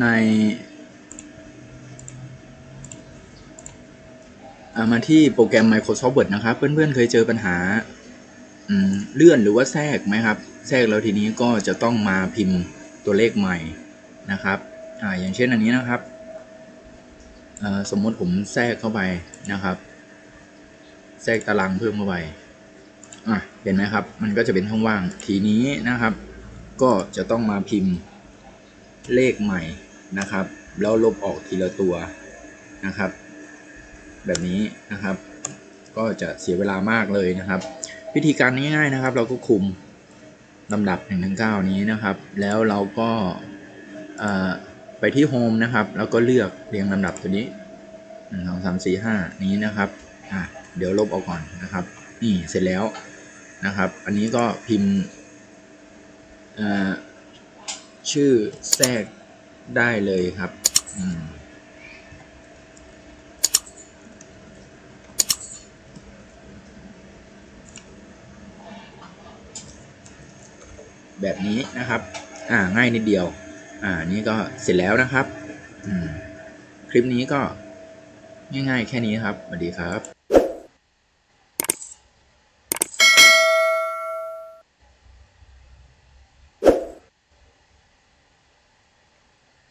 ในมาที่โปรแกรม Microsoft Word นะครับ เพื่อนๆเคยเจอปัญหาเลื่อนหรือว่าแทรกไหมครับ แทรกแล้วทีนี้ก็จะต้องมาพิมพ์ตัวเลขใหม่นะครับออย่างเช่นอันนี้นะครับ สมมติผมแทรกเข้าไปนะครับ แทรกตารางเพิ่มเข้าไปเห็นไหมครับ มันก็จะเป็นช่องว่าง ทีนี้นะครับ ก็จะต้องมาพิมพ์ เลขใหม่นะครับ แล้วลบออกทีละตัวนะครับ แบบนี้นะครับ ก็จะเสียเวลามากเลยนะครับ วิธีการง่ายๆนะครับ เราก็คุมลำดับ1นถึงเนี้นะครับ แล้วเราก็ไปที่โฮมนะครับ แล้วก็เลือกเรียงลำดับตัวนี้1 2 3 4 5นี้นะครับอะเดี๋ยวลบออกก่อนนะครับ นี่เสร็จแล้วนะครับ อันนี้ก็พิมพ์อ่อ ชื่อแทรกได้เลยครับแบบนี้นะครับ อ่า ง่ายนิดเดียว อ่า นี่ก็เสร็จแล้วนะครับ อืม คลิปนี้ก็ง่ายๆแค่นี้ครับ สวัสดีครับ